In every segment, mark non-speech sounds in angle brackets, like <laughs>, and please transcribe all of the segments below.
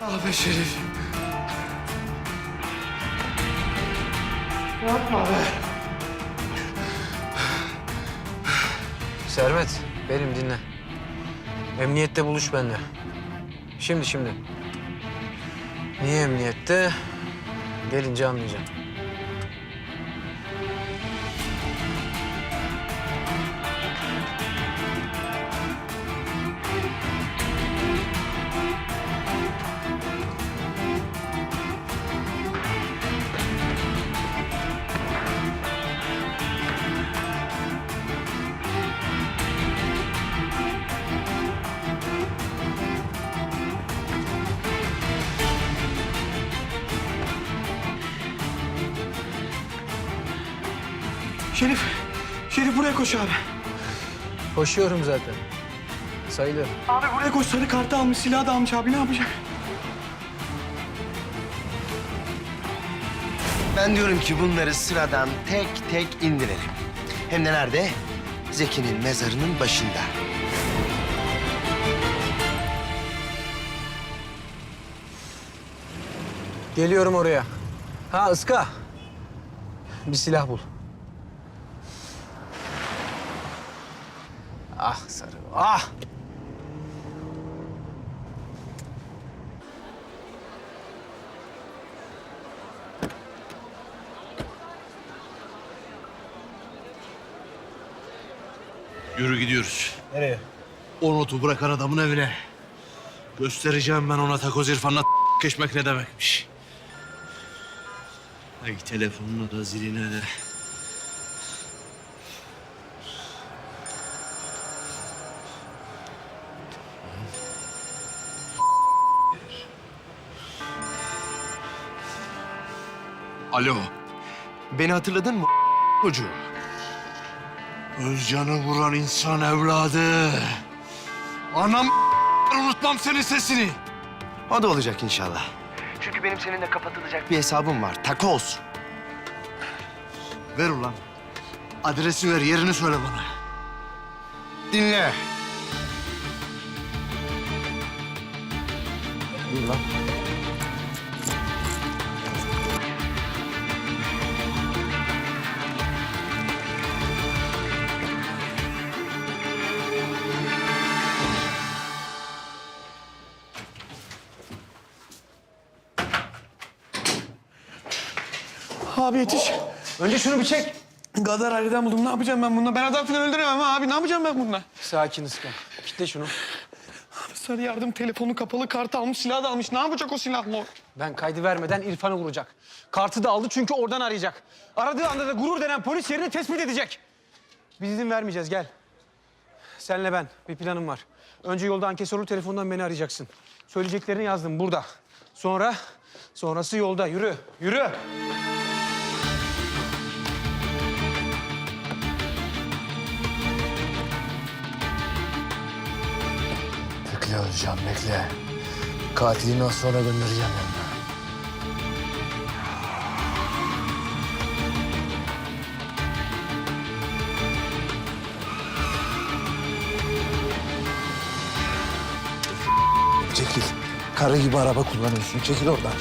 Ah be Şerif. Yapma be. Servet, benim dinle. Emniyette buluş benimle. Şimdi şimdi. Niye emniyette? Gelince anlayacaksın. Şerif. Şerif buraya koş abi. Koşuyorum zaten. Sayılır. Abi buraya koş. Sarı kartı almış, silah da almış abi. Ne yapacak? Ben diyorum ki bunları sıradan tek tek indirelim. Hem de nerede? Zeki'nin mezarının başında. Geliyorum oraya. Ha ıska. Bir silah bul. Ah sarı. Ah! Yürü gidiyoruz. Nereye? O notu bırakan adamın evine. Göstereceğim ben ona takoz İrfan'la geçmek ne demekmiş. Ay telefonuna da ziline de. Alo. Beni hatırladın mı çocuğu? Özcan'ı vuran insan evladı. Anam <laughs> unutmam senin sesini. O da olacak inşallah. Çünkü benim seninle kapatılacak bir hesabım var. Takoz. Ver ulan. Adresi ver, yerini söyle bana. Dinle. Dur lan. Abi yetiş. Önce şunu bir çek. Gadar aileden buldum. Ne yapacağım ben bununla? Ben adam falan öldüremem ha abi. Ne yapacağım ben bununla? Sakin ıska. Kitle şunu. Sarı yardım telefonu kapalı, kartı almış, silah da almış. Ne yapacak o silahla? o? Ben kaydı vermeden İrfan'ı vuracak. Kartı da aldı çünkü oradan arayacak. Aradığı anda da gurur denen polis yerini tespit edecek. Biz izin vermeyeceğiz gel. Senle ben bir planım var. Önce yolda ankesörlü telefondan beni arayacaksın. Söyleyeceklerini yazdım burada. Sonra sonrası yolda yürü yürü. Bekle Özcan, bekle. Katilini az sonra göndereceğim yanına. Çekil. Karı gibi araba kullanıyorsun. Çekil oradan.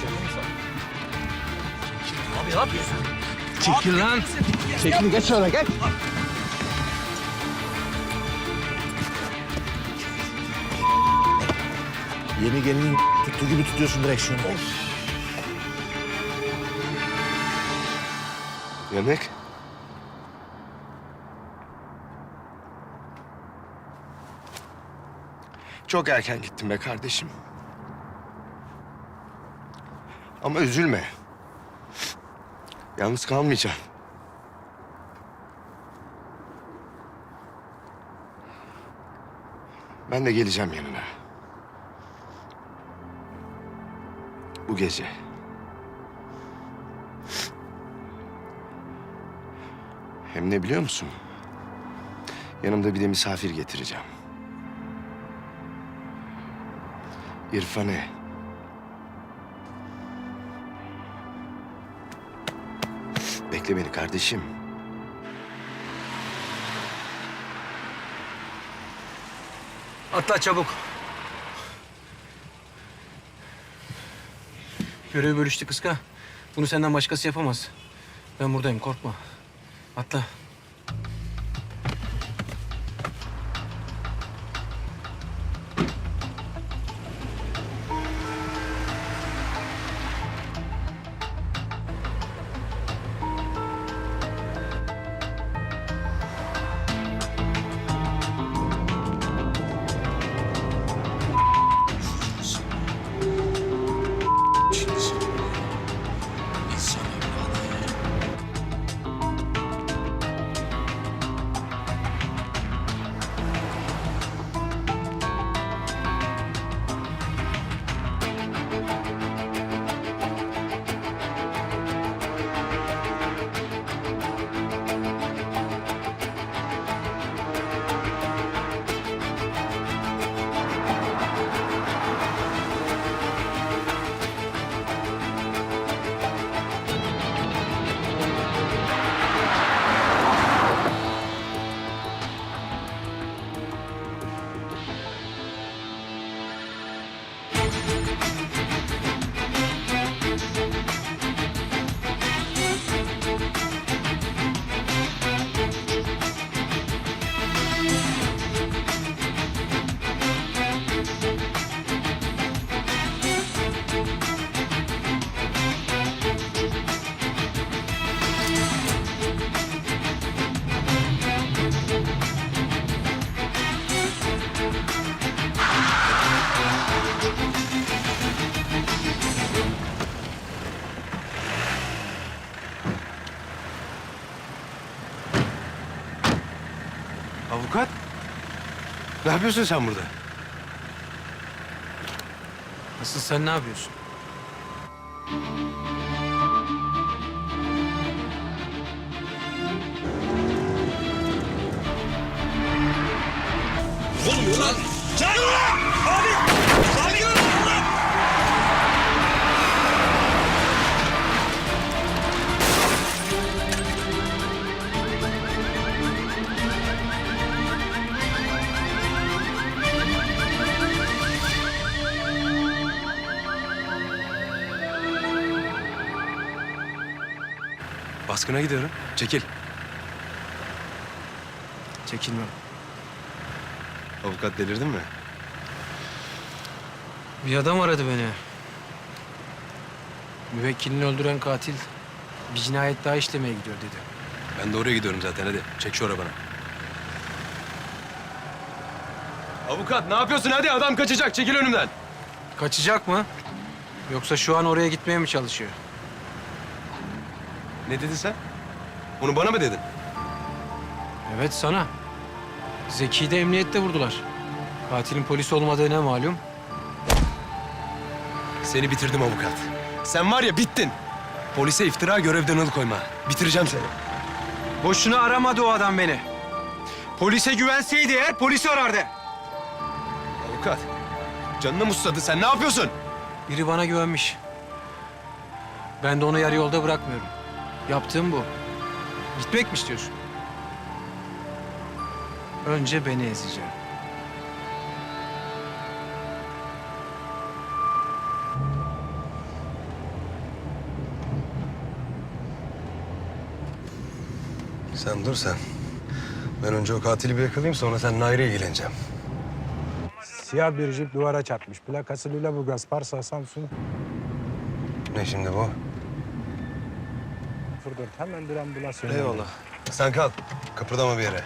Çekil lan. Çekil geç şöyle geç. Yeni gelinin tuttuğu gibi tutuyorsun direksiyonu. Yemek. Çok erken gittim be kardeşim. Ama üzülme. Yalnız kalmayacağım. Ben de geleceğim yanına. Bu gece. Hem ne biliyor musun? Yanımda bir de misafir getireceğim. İrfan'ı. Bekle beni kardeşim. Atla çabuk. Görevi bölüştük kıska. Bunu senden başkası yapamaz. Ben buradayım korkma. Atla. Avukat? Ne yapıyorsun sen burada? Asıl sen ne yapıyorsun? Baskına gidiyorum. Çekil. Çekilmem. Avukat delirdin mi? Bir adam aradı beni. Müvekkilini öldüren katil bir cinayet daha işlemeye gidiyor dedi. Ben de oraya gidiyorum zaten hadi. Çek şu arabanı. Avukat ne yapıyorsun hadi adam kaçacak çekil önümden. Kaçacak mı? Yoksa şu an oraya gitmeye mi çalışıyor? Ne dedin sen? Onu bana mı dedin? Evet sana. Zeki'yi de emniyette vurdular. Katilin polis olmadığı ne malum? Seni bitirdim avukat. Sen var ya bittin. Polise iftira görevden alıkoyma. Bitireceğim seni. Boşuna aramadı o adam beni. Polise güvenseydi eğer polisi arardı. Avukat. Canına musladı sen ne yapıyorsun? Biri bana güvenmiş. Ben de onu yarı yolda bırakmıyorum. Yaptığım bu. Gitmek mi istiyorsun? Önce beni ezeceğim. Sen dur sen. Ben önce o katili bir yakalayayım sonra seninle ayrı ilgileneceğim. Siyah bir jip duvara çarpmış. Plakası Lüleburgaz, Parsa, Samsun. Ne şimdi bu? 04. Hemen bir ambulans yönlendir. Eyvallah. Sen kal. Kıpırdama bir yere.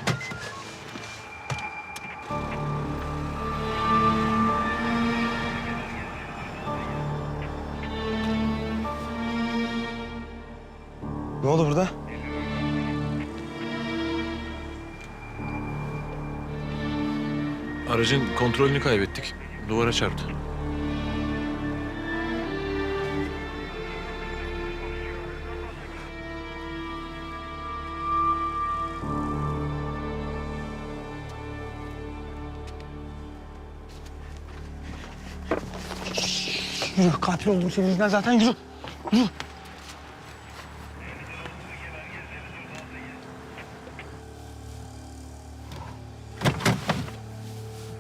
Ne oldu burada? Aracın kontrolünü kaybettik. Duvara çarptı. Yürü katil oldum senin yüzünden zaten yürü. Yürü.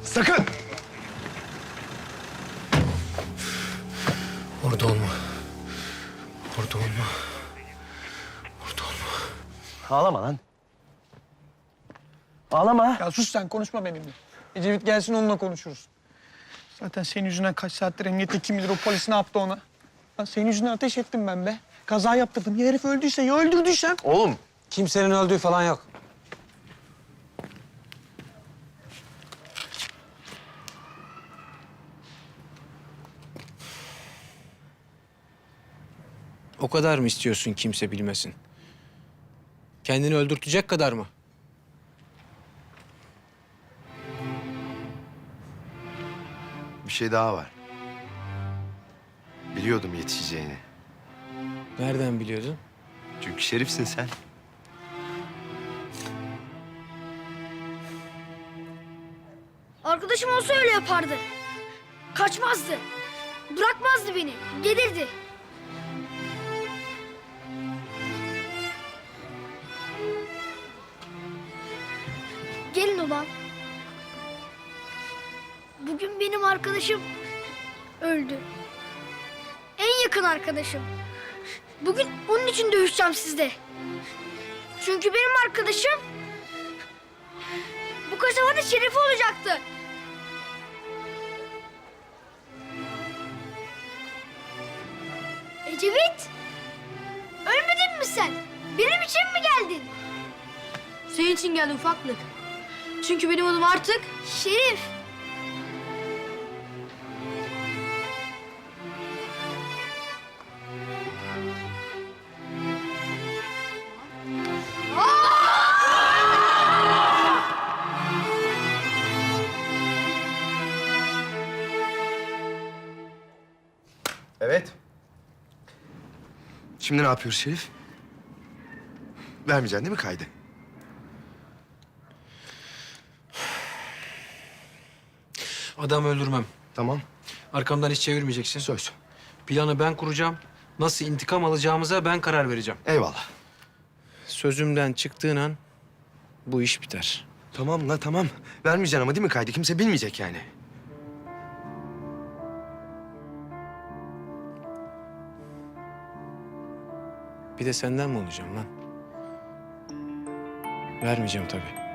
Sakın! Orada olma. Burada olma. Burada olma. Ağlama lan. Ağlama. Ya sus sen konuşma benimle. Ecevit gelsin onunla konuşuruz. Zaten senin yüzünden kaç saattir emniyette kim bilir o polis ne yaptı ona. Lan senin yüzünden ateş ettim ben be. Kaza yaptırdım. Ya herif öldüyse ya öldürdüysem. Oğlum Kimsenin öldüğü falan yok. O kadar mı istiyorsun kimse bilmesin? Kendini öldürtecek kadar mı? Şey daha var. Biliyordum yetişeceğini. Nereden biliyordun? Çünkü şerifsin sen. Arkadaşım olsa öyle yapardı. Kaçmazdı. Bırakmazdı beni. Gelirdi. Gelin ulan. Bugün benim arkadaşım öldü. En yakın arkadaşım. Bugün onun için dövüşeceğim sizde. Çünkü benim arkadaşım bu kasabanın şerifi olacaktı. Ecevit! Ölmedin mi sen? Benim için mi geldin? Senin için geldim ufaklık. Çünkü benim adım artık Şerif. Şimdi ne yapıyoruz Şerif? Vermeyeceksin değil mi kaydı? Adam öldürmem. Tamam. Arkamdan hiç çevirmeyeceksin. Söz. Planı ben kuracağım. Nasıl intikam alacağımıza ben karar vereceğim. Eyvallah. Sözümden çıktığın an bu iş biter. Tamam la tamam. Vermeyeceksin ama değil mi kaydı? Kimse bilmeyecek yani. Bir de senden mi olacağım lan? Vermeyeceğim tabii.